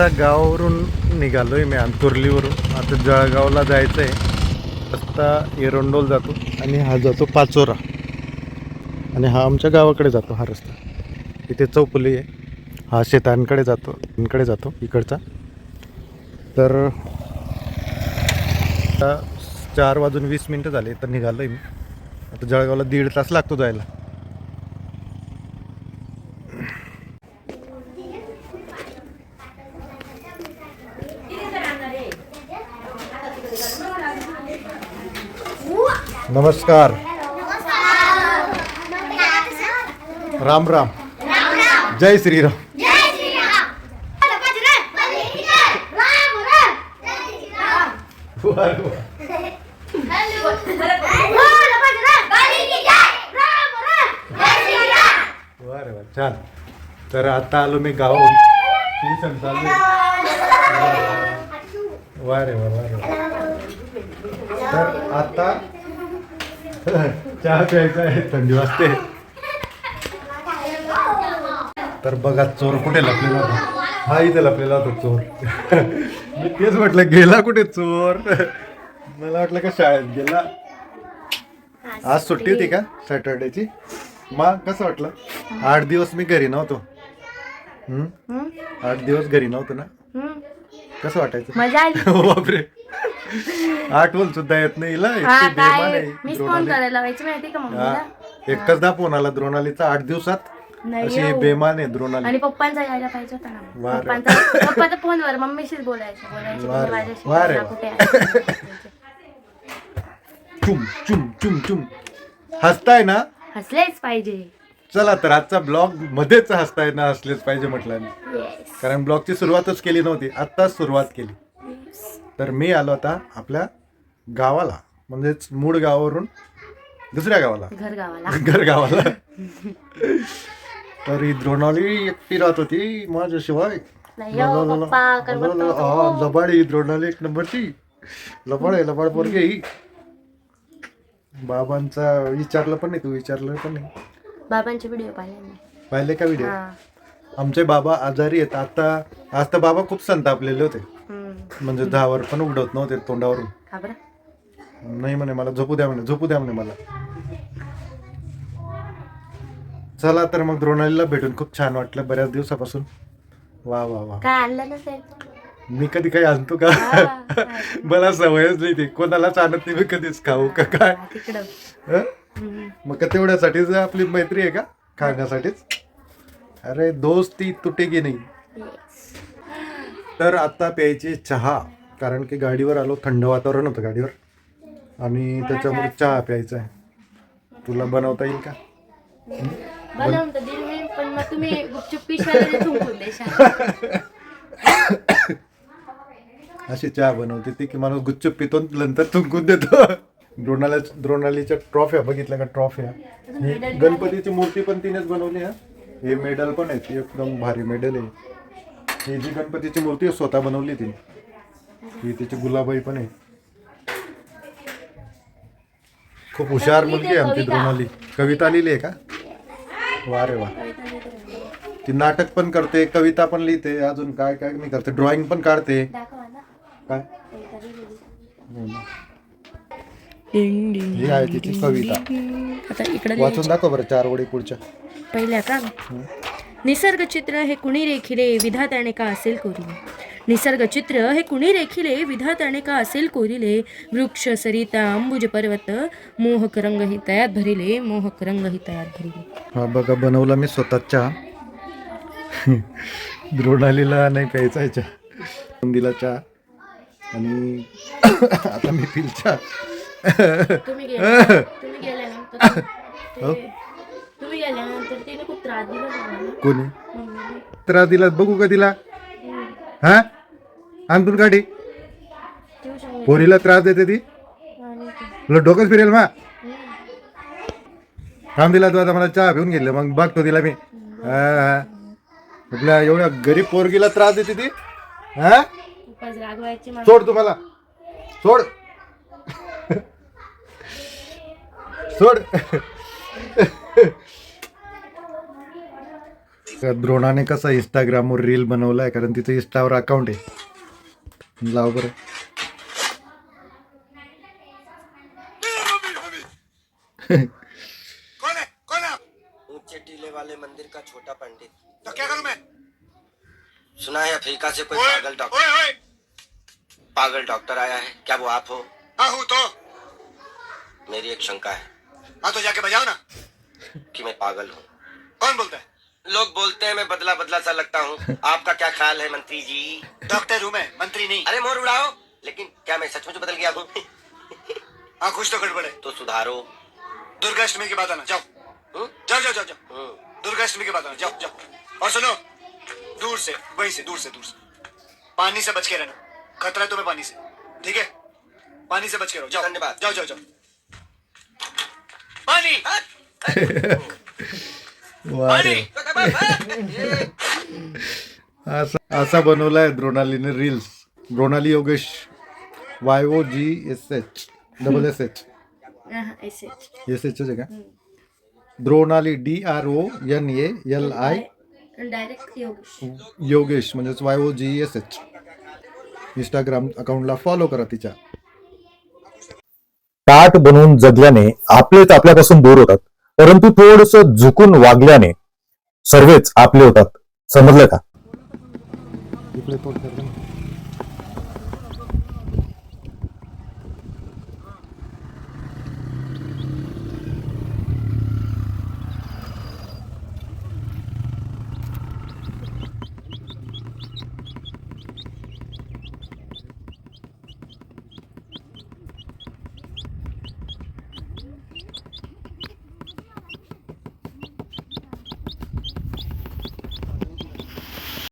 आता गावावरून आहे मी अंतुर्लीवरून आता जळगावला जायचं आहे रस्ता एरंडोल जातो आणि हा जातो पाचोरा. आणि हा आमच्या गावाकडे जातो हा रस्ता. इथे चौपली आहे. हा शेतांकडे जातो इकडे जातो इकडचा. तर आता चार वाजून वीस मिनटं झाले तर निघालो आहे मी. आता जळगावला दीड तास लागतो जायला. नमस्कार. राम राम. जय श्रीराम. छान. तर आता आलो मी चालू वा रे वा रे. तर आता चहा प्यायचा आहे. थंडी वाजते. तर बघा चोर कुठे लपलेला होता हा इथे लपलेला होता चोर. मी तेच म्हटलं गेला कुठे चोर? मला वाटलं का शाळेत गेला. आज सुट्टी होती का सॅटर्डेची? मग कसं वाटलं? आठ दिवस मी घरी नव्हतो. हम्म? आठ दिवस घरी नव्हतो ना? कसं वाटायचं? बापरे. आठवण सुद्धा येत नाही हिला. हा इतकी बेमान काय आहे मीच फोन द्रोणाली. करायला व्हायची माहिती का हा. मम्मीला एकचदा फोन आला द्रोणालीचा आठ दिवसात नाही अशी हो. बेमान आहे द्रोणाली आणि पप्पांचा यायला पाहिजे होता ना वा रे. पप्पांचा पप्पाच्या फोनवर मम्मीशीच बोलायचं रे. माझ्याशी रे. कुठे आहे? चुम चुम चुम चुम हसताय ना हसलेच पाहिजे चला तर आजचा ब्लॉग मध्येच हसताय ना हसलेच पाहिजे म्हटलं येस कारण ब्लॉगची सुरुवातच केली नव्हती आत्ताच सुरुवात केली तर मी आलो आता आपल्या गावाला म्हणजेच मूळ गावावरून दुसऱ्या गावाला. घर गावाला घर गावाला तर ही द्रोणाली एकटी राहत होती माझ्याशिवाय. नाही हो, पप्पा करमत नव्हतं. लबाड ही द्रोणाली एक नंबरची लबाड आहे लबाड पोरगी ही बाबांचा विचारलं पण नाही तू विचारलं पण नाही. बाबांचे व्हिडिओ पाहिले मी. पाहिले का व्हिडिओ हा. आमचे बाबा आजारी आहेत. आता आज तर बाबा खूप संतापलेले होते. म्हणजे दहावर पण उडवत नव्हते तोंडावरून. का बरं? नाही म्हणे मला झोपू द्या म्हणे झोपू द्या म्हणे मला. चला तर मग द्रोणालीला भेटून खूप छान वाटलं बऱ्याच दिवसापासून. वा वा वा. काय आणलं नसेल? मी कधी काही आणतो का? मला सवयच नाही ती. कोणालाच आणत नाही मी कधीच खाऊ का काय? हा, तिकडं. हं? हम्म. मग का तेवढ्यासाठीच आपली मैत्री आहे का? खाण्यासाठीच? अरे दोस्ती तुटेगी नाही. Yes. तर आता प्यायची चहा कारण की गाडीवर आलो थंड वातावरण होतं गाडीवर. आणि त्याच्यामुळे चहा प्यायचा आहे. तुला बनवता येईल का? अशी चहा बनवते ती की माणूस गुच्चूप पितो नंतर थुंकून देतो. द्रोणाला द्रोणालीच्या ट्रॉफ्या बघितल्या का ट्रॉफ्या गणपतीची मूर्ती पण तिनेच बनवली हा? हे मेडल पण आहे ती एकदम भारी मेडल आहे. ही जी गणपतीची मूर्ती आहे स्वतः बनवली तिने ही तिची गुलाबाई पण आहे. खूप हुशार मुलगी आहे आमची द्रोणाली. कविता लिहिली आहे का? वा रे वा. ती नाटक पण करते कविता पण लिहिते अजून काय काय नाही करते ड्रॉइंग पण काढते. काय? ही आहे तिची कविता. आता इकडे वाचून दाखव बरं चार वडी पुढच्या. पहिल्या का? चित्र हे कुणी रेखिले विधात्याने का असेल कोरिले. निसर्ग चित्र हे कुणी रेखिले विधात्याने का असेल कोरिले. वृक्ष सरिता अंबुज पर्वत मोहक रंग ही तयात भरिले मोहक रंग ही तयात भरिले. हा बघा बनवला मी स्वतः चहा द्रोणालीला नाही प्यायचा चहा दिला चहा आणि आता मी पिल चहा तुम्ही गेल्या तुम्ही गेल्यानंतर ते- गेल्यानंतर तिने खूप त्रास दिला मला. कोणी? मम्मीने. त्रास दिला? बघू का तिला? हा? अंतून काढी ट्युशन पोरीला त्रास देते ती. आणि ते- तुला डोकंच फिरेल मा. थांब दिला तू आता मला चहा घेऊन गेले मग बघतो तिला मी. हा हा. आपल्या एवढ्या गरीब पोरगीला त्रास देते ती? हा? उपास रागवायची मला. सोड तुम्हाला. सोड. सोड. द्रोणाने कसा इंस्टाग्रामवर रील बनवलाय? कारण तिचं इंस्टावर अकाउंट आहे. लाव बरं. कौन है कौन है आप? ऊंचे टीले वाले मंदिर का छोटा पंडित तो क्या करूं मैं सुना है अफ्रीका से कोई पागल डॉक्टर ओए ओए पागल डॉक्टर आया है क्या वो आप हो हाँ हूँ तो मेरी एक शंका है हाँ तो जाके बजाओ ना कि मैं पागल हूँ कौन बोलता है? लोग बोलते हैं मैं बदला बदला सा लगता हूँ। आपका क्या ख्याल है मंत्री जी? डॉक्टर हूँ मैं मंत्री नहीं। अरे मोर उड़ाओ। लेकिन क्या मैं सचमुच बदल गया हूँ? हाँ कुछ तो गड़बड़ है। तो सुधारो। दुर्गाष्टमी के बाद आना जाओ। हम्म? जाओ जाओ जाओ जाओ। हम्म। दुर्गाष्टमी के बाद आना जाओ जाओ। और सुनो दूर से वहीं से दूर से दूर से। पानी से बच के रहना। खतरा है तुम्हें पानी से। ठीक है? पानी से बच के रहो जाओ। धन्यवाद। जाओ जाओ जाओ। पानी. असा असा बनवलाय द्रोणालीने reels Dronali Yogesh. Y O G S H double S H S H S H आहे का? Dronali D R O N A L I direct Yogesh. Yogesh म्हणजेच Y O G S H Instagram अकाउंटला follow करा तिच्या. ताट बनवून जगल्याने आपलेच आपल्यापासून दूर होतात. परंतु थोडस झुकून वागल्याने सर्वच आपले होतात. समजलं का? इकडे